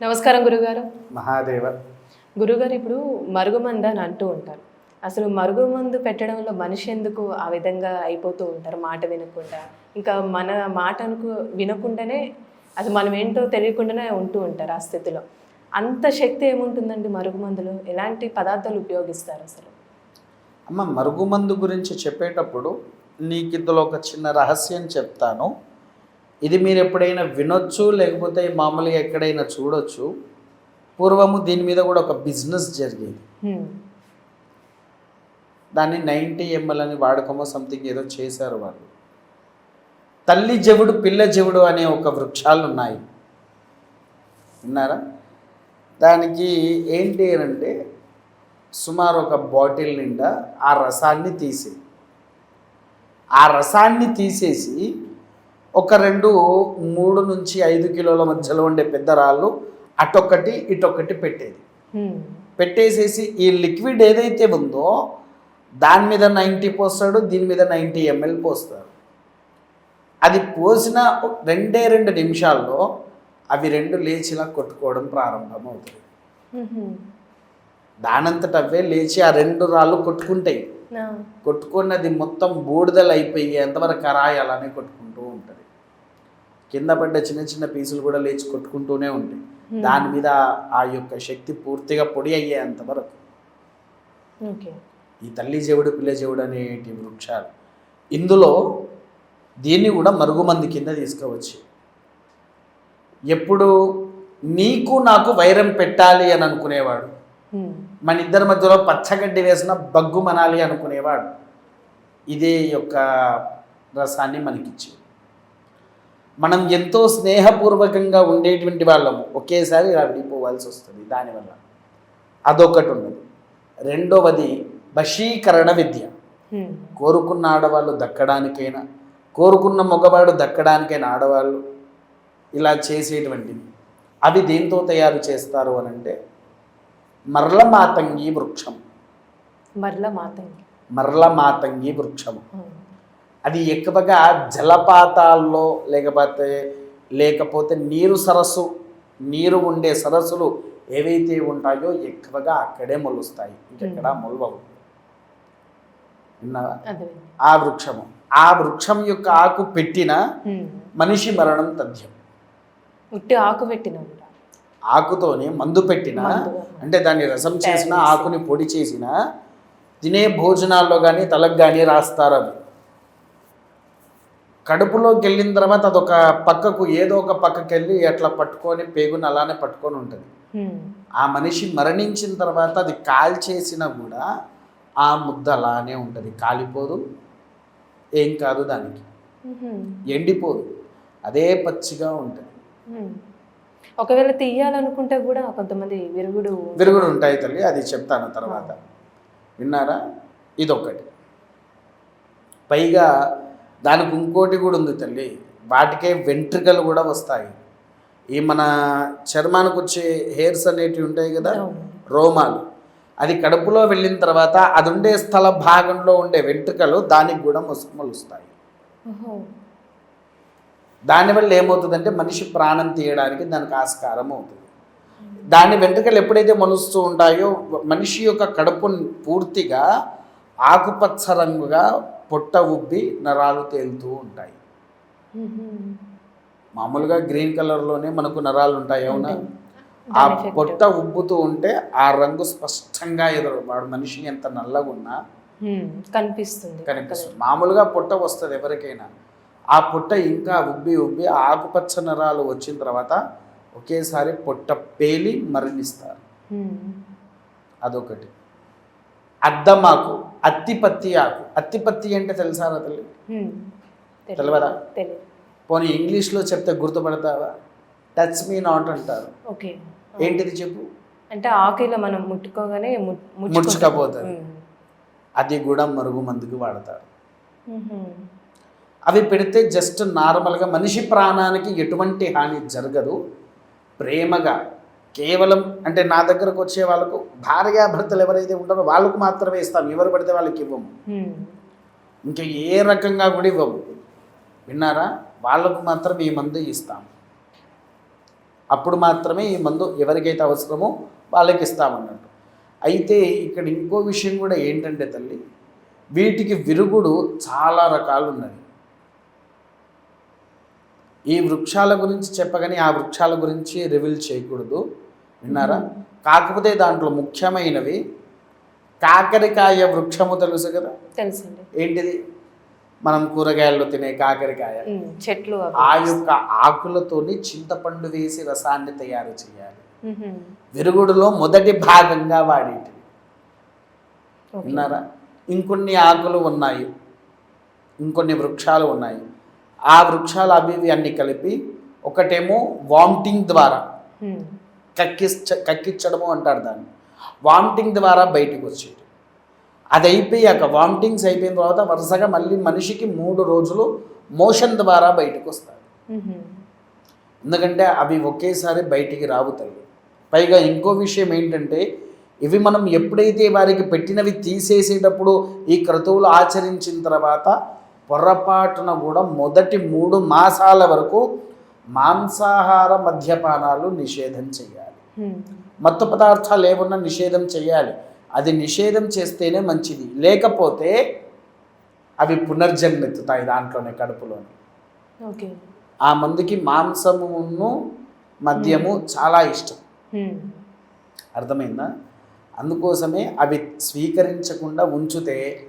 నమస్కారం గురుగారు. మహాదేవ. గురుగారు ఇప్పుడు మరుగుమందు అని అంటూ ఉంటారు. అసలు మరుగుమందు పెట్టడంలో మనిషి ఎందుకు ఆ విధంగా అయిపోతూ ఉంటారు? మాట వినకుండా. ఇంకా మన మాట అనుకు వినకుండానే అసలు మనం ఏంటో తెలియకుండానే ఉంటూ ఉంటారు ఆ స్థితిలో. అంత శక్తి ఏముంటుందండి మరుగుమందులో? ఎలాంటి పదార్థాలు ఉపయోగిస్తారు అసలు? అమ్మ మరుగుమందు గురించి చెప్పేటప్పుడు నీకు ఇందులో ఒక చిన్న రహస్యం చెప్తాను. ఇది మీరు ఎప్పుడైనా వినొచ్చు లేకపోతే మామూలుగా ఎక్కడైనా చూడొచ్చు. పూర్వము దీని మీద కూడా ఒక బిజినెస్ జరిగేది. దాన్ని నైంటీ ఎంఎల్ అని వాడకమో సంథింగ్ ఏదో చేశారు వాళ్ళు. తల్లి జవుడు పిల్ల జవుడు అనే ఒక వృక్షాలు ఉన్నాయి విన్నారా? దానికి ఏంటి అని అంటే సుమారు ఒక బాటిల్ నిండా ఆ రసాన్ని తీసి ఆ రసాన్ని తీసేసి ఒక రెండు మూడు నుంచి ఐదు కిలోల మధ్యలో ఉండే పెద్ద రాళ్ళు అటొక్కటి ఇటొక్కటి పెట్టేది. పెట్టేసేసి ఈ లిక్విడ్ ఏదైతే ఉందో దాని మీద నైంటీ పోస్తాడు దీని మీద నైంటీ ఎంఎల్ పోస్తాడు అది పోసిన రెండే రెండు నిమిషాల్లో అవి రెండు లేచిలా కొట్టుకోవడం ప్రారంభమవుతుంది. దానంతట అవే లేచి ఆ రెండు రాళ్ళు కొట్టుకుంటాయి. కొట్టుకున్నది మొత్తం బూడిదలు అయిపోయి ఎంతవరకు కరాయి అలానే కొట్టుకుంటూ ఉంటుంది కింద పడ్డ చిన్న చిన్న పీసులు కూడా లేచి కొట్టుకుంటూనే ఉంటాయి దాని మీద ఆ యొక్క శక్తి పూర్తిగా పొడి అయ్యేంత వరకు. ఓకే. ఈ తల్లి చెవుడు పిల్ల చెవుడు అనేటి వృక్షాలు. ఇందులో దీన్ని కూడా మరుగుమంది కింద తీసుకోవచ్చు. ఎప్పుడు నీకు నాకు వైరం పెట్టాలి అని అనుకునేవాడు. హ్మ్. మన ఇద్దరి మధ్యలో పచ్చగడ్డి వేసిన బగ్గు మనాలి అనుకునేవాడు. ఇదే యొక్క రసాన్ని మనకిచ్చి మనం ఎంతో స్నేహపూర్వకంగా ఉండేటువంటి వాళ్ళము. ఒకేసారి ఇలా విడిపోవాల్సి వస్తుంది. దానివల్ల అదొకటి ఉన్నది. రెండవది వశీకరణ విద్య. కోరుకున్న ఆడవాళ్ళు దక్కడానికైనా కోరుకున్న మగవాడు దక్కడానికైనా ఆడవాళ్ళు ఇలా చేసేటువంటివి అవి దేంతో తయారు చేస్తారు అని అంటే మరల మాతంగి వృక్షం. మరల మాతంగి మరల మాతంగి వృక్షము. అది ఎక్కువగా జలపాతాల్లో లేకపోతే లేకపోతే నీరు సరస్సు నీరు ఉండే సరస్సులు ఏవైతే ఉంటాయో ఎక్కువగా అక్కడే మొలుస్తాయి. ఇంకెక్కడా మొలవవు. విన్నావా? ఆ వృక్షము. ఆ వృక్షం యొక్క ఆకు పెట్టిన. మనిషి మరణం తథ్యం. ఉట్టి ఆకు పెట్టిన ఆకుతోనే మందు పెట్టిన. అంటే దాన్ని రసం చేసిన చేసి. ఆకుని పొడి చేసిన తినే భోజనాల్లో కానీ తలకు కానీ రాస్తారు అవి. కడుపులోకి వెళ్ళిన తర్వాత అదొక పక్కకు ఏదో ఒక పక్కకి వెళ్ళి అట్లా పట్టుకొని పేగుని అలానే పట్టుకొని ఉంటుంది. ఆ మనిషి మరణించిన తర్వాత అది కాల్చేసినా కూడా ఆ ముద్ద అలానే ఉంటుంది. కాలిపోదు ఏం కాదు దానికి. ఎండిపోదు. అదే పచ్చిగా ఉంటుంది. ఒకవేళ తీయాలనుకుంటే కూడా కొంతమంది విరుగుడు విరుగుడు ఉంటాయి తల్లి అది చెప్తాను తర్వాత. విన్నారా? ఇదొకటి. పైగా దానికి ఇంకోటి కూడా ఉంది తల్లి. వాటికే వెంట్రుకలు కూడా వస్తాయి. ఈ మన చర్మానికి వచ్చే హెయిర్స్ అనేటివి ఉంటాయి కదా. రోమాలు. అది కడుపులో వెళ్ళిన తర్వాత అది ఉండే స్థల భాగంలో ఉండే వెంట్రుకలు దానికి కూడా మొలుస్తాయి. దానివల్ల ఏమవుతుందంటే మనిషి ప్రాణం తీయడానికి దానికి ఆస్కారం అవుతుంది. దాని వెంట్రుకలు ఎప్పుడైతే మొలుస్తూ ఉంటాయో మనిషి యొక్క కడుపు పూర్తిగా ఆకుపచ్చ రంగుగా పొట్ట ఉబ్బి నరాలు తేలుతూ ఉంటాయి. మామూలుగా గ్రీన్ కలర్లోనే మనకు నరాలు ఉంటాయి అవునా? ఆ. పొట్ట ఉబ్బుతూ ఉంటే ఆ రంగు స్పష్టంగా ఎదురు వాడు మనిషి ఎంత నల్లగా ఉన్నా. కనిపిస్తుంది. కనిపిస్తుంది. మామూలుగా పొట్ట వస్తుంది ఎవరికైనా. ఆ పొట్ట ఇంకా ఉబ్బి ఉబ్బి ఆకుపచ్చ నరాలు వచ్చిన తర్వాత ఒకేసారి పొట్ట పేలి మరణిస్తారు. అదొకటి. అద్దమాకు. అత్తిపత్తి ఆకు అత్తిపత్తి అంటే తెలుసా రా తల్లి. తెలియదు. పోనీ ఇంగ్లీష్లో చెప్తే గుర్తుపడతావా టచ్ మీ నాట్ అంటారు ఓకే ఏంటిది చెప్పు అంటే ఆకు ఇలా మనం ముట్టుకోగానే ము- ముచ్చుకుంటుంది. ముడుచుకపోతుంది. హ్మ్. అది కూడా మరుగు మందుకు వాడతారు. అవి పెడితే జస్ట్ నార్మల్గా మనిషి ప్రాణానికి ఎటువంటి హాని జరగదు ప్రేమగా కేవలం అంటే నా దగ్గరకు వచ్చే వాళ్ళకు భార్యాభర్తలు ఎవరైతే ఉంటారో వాళ్ళకు మాత్రమే ఇస్తాం. ఎవరు పడితే వాళ్ళకి ఇవ్వము. ఇంకా ఏ రకంగా కూడా ఇవ్వము. విన్నారా? వాళ్ళకు మాత్రం ఈ మందు ఇస్తాం. అప్పుడు మాత్రమే ఈ మందు ఎవరికైతే అవసరమో వాళ్ళకి ఇస్తామన్నట్టు అయితే ఇక్కడ ఇంకో విషయం కూడా ఏంటంటే తల్లి వీటికి విరుగుడు చాలా రకాలు ఉన్నది ఈ వృక్షాల గురించి చెప్పగానే ఆ వృక్షాల గురించి రివీల్ చేయకూడదు. విన్నారా? కాకపోతే దాంట్లో ముఖ్యమైనవి కాకరకాయ వృక్షము తెలుసు కదా? తెలుసండి. ఏంటిది? మనం కూరగాయల్లో తినే కాకరకాయ. చెట్లు. ఆ యొక్క ఆకులతోని చింతపండు వేసి రసాన్ని తయారు చేయాలి. విరుగుడులో మొదటి భాగంగా వాడేటివి. ఓకే. విన్నారా? ఇంకొన్ని ఆకులు ఉన్నాయి. ఇంకొన్ని వృక్షాలు ఉన్నాయి. ఆ వృక్షాలు అవి ఇవి అన్ని కలిపి ఒకటేమో వామిటింగ్ ద్వారా కక్కిచ్చ కక్కించడము అంటారు దాన్ని. వామిటింగ్ ద్వారా బయటికి వచ్చేది. అది అయిపోయాక వామిటింగ్స్ అయిపోయిన తర్వాత వరుసగా మళ్ళీ మనిషికి మూడు రోజులు మోషన్ ద్వారా బయటకు వస్తాయి. ఎందుకంటే అవి ఒకేసారి బయటికి రావుతాయి పైగా ఇంకో విషయం ఏంటంటే ఇవి మనం ఎప్పుడైతే వారికి పెట్టినవి తీసేసేటప్పుడు ఈ క్రతువులు ఆచరించిన తర్వాత పొరపాటున కూడా మొదటి మూడు మాసాల వరకు మాంసాహార మద్యపానాలు నిషేధం చేయాలి. మత్తు పదార్థాలు ఏమన్నా నిషేధం చేయాలి. అది నిషేధం చేస్తేనే మంచిది. లేకపోతే అవి పునర్జన్మెత్తుతాయి దాంట్లోనే కడుపులోనే. ఓకే. ఆ మందుకి మాంసమును మద్యము చాలా ఇష్టం. అర్థమైందా? అందుకోసమే అవి స్వీకరించకుండా ఉంచితే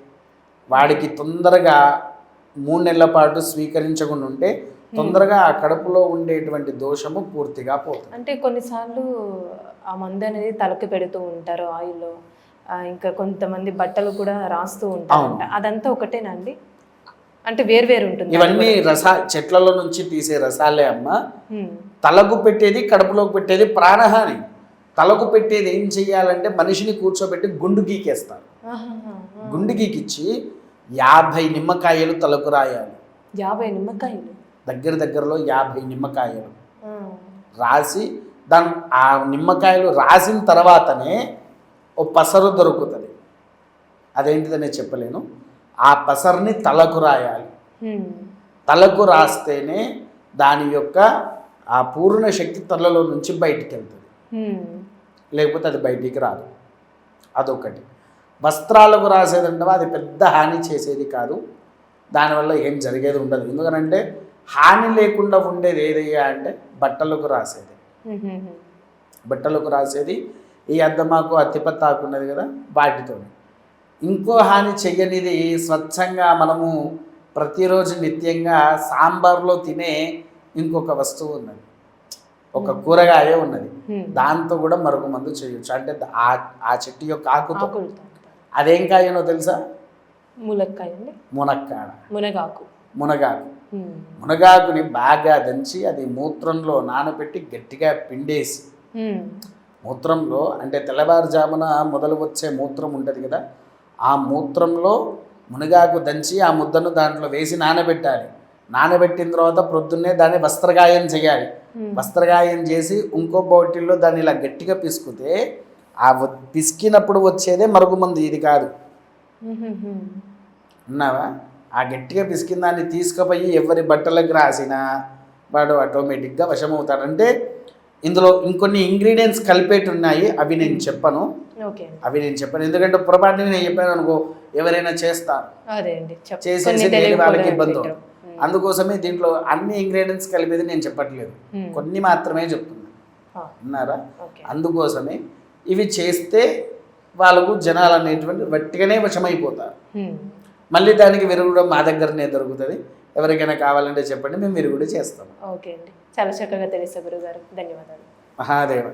వాడికి తొందరగా మూడు నెలల పాటు స్వీకరించకుండా ఉంటే తొందరగా ఆ కడుపులో ఉండేటువంటి దోషము పూర్తిగా పోతుంది. అంటే కొన్నిసార్లు ఆ మందు అనేది తలకి పెడుతూ ఉంటారు ఆయిల్ ఇంకా కొంతమంది బట్టలు కూడా రాస్తూ ఉంటారు. అదంతా ఒకటేనా అండి? అంటే వేరు వేరు ఉంటుంది. ఇవన్నీ రసా చెట్లలో నుంచి తీసే రసాలే అమ్మ. తలకు పెట్టేది కడుపులోకి పెట్టేది ప్రాణహాని. తలకు పెట్టేది ఏం చెయ్యాలంటే మనిషిని కూర్చోబెట్టి గుండు గీకేస్తారు. గుండు గీకిచ్చి యాభై నిమ్మకాయలు తలకు రాయాలి. యాభై నిమ్మకాయలు. దగ్గర దగ్గరలో యాభై నిమ్మకాయలు. రాసి దాని ఆ నిమ్మకాయలు రాసిన తర్వాతనే ఓ పసరు దొరుకుతుంది. అదేంటిదనే చెప్పలేను. ఆ పసరుని తలకు రాయాలి. తలకు రాస్తేనే దాని యొక్క ఆ పూర్ణ శక్తి తలలో నుంచి బయటికి వెళ్తుంది లేకపోతే అది బయటికి రాదు. అదొకటి. వస్త్రాలకు రాసేదంటే అది పెద్ద హాని చేసేది కాదు. దానివల్ల ఏం జరిగేది ఉండదు. ఎందుకనంటే హాని లేకుండా ఉండేది ఏదయ్యా అంటే బట్టలకు రాసేది. బట్టలకు రాసేది ఈ అద్దమాకు అత్తిపత్తాకు ఉన్నది కదా వాటితో ఇంకో హాని చెయ్యనిది స్వచ్ఛంగా మనము ప్రతిరోజు నిత్యంగా సాంబార్లో తినే ఇంకొక వస్తువు ఉన్నది. ఒక కూరగాయ ఉన్నది. దాంతో కూడా మరొక మందు చేయొచ్చు. అంటే ఆ ఆ చెట్టు యొక్క ఆకుతో. అదేం కాయనో తెలుసా? ములక్కాయ అండి మునక్కాడ మునగాకు. మునగాకు మునగాకుని బాగా దంచి అది మూత్రంలో నానబెట్టి గట్టిగా పిండేసి మూత్రంలో అంటే తెల్లవారుజామున మొదలు వచ్చే మూత్రం ఉంటుంది కదా ఆ మూత్రంలో మునగాకు దంచి ఆ ముద్దను దాంట్లో వేసి నానబెట్టాలి. నానబెట్టిన తర్వాత ప్రొద్దున్నే దాన్ని వస్త్రగాయం చేయాలి. వస్త్రగాయం చేసి ఇంకో బాటిల్లో దాన్ని ఇలా గట్టిగా పిసుకుతే ఆ పిసికినప్పుడు వచ్చేదే మరుగుమందు ఇది కాదు. ఉన్నావా ఆ గట్టిగా పిసికిన దాన్ని తీసుకుపోయి ఎవరి బట్టలకు రాసినా వాడు ఆటోమేటిక్గా వశమవుతాడు. అంటే ఇందులో ఇంకొన్ని ఇంగ్రీడియంట్స్ కలిపేటి ఉన్నాయి అవి నేను చెప్పను. అవి నేను చెప్పను. ఎందుకంటే పొరపాటుని నేను చెప్పాను అనుకో ఎవరైనా చేస్తారు. చెప్ చేసేసి వాళ్ళకి ఇబ్బంది. అందుకోసమే దీంట్లో అన్ని ఇంగ్రీడియంట్స్ కలిపేది నేను చెప్పట్లేదు. కొన్ని మాత్రమే చెప్తున్నాను ఓకే. అందుకోసమే ఇవి చేస్తే వాళ్ళకు జనాలు అనేటువంటి వట్టిగానే వశమైపోతారు. మళ్ళీ దానికి విరుగుడు మా దగ్గరనే దొరుకుతుంది. ఎవరికైనా కావాలంటే చెప్పండి మేము విరుగుడు చేస్తాం. ఓకే అండి. చాలా చక్కగా తెలుసా గురుగారు. ధన్యవాదాలు. మహాదేవ.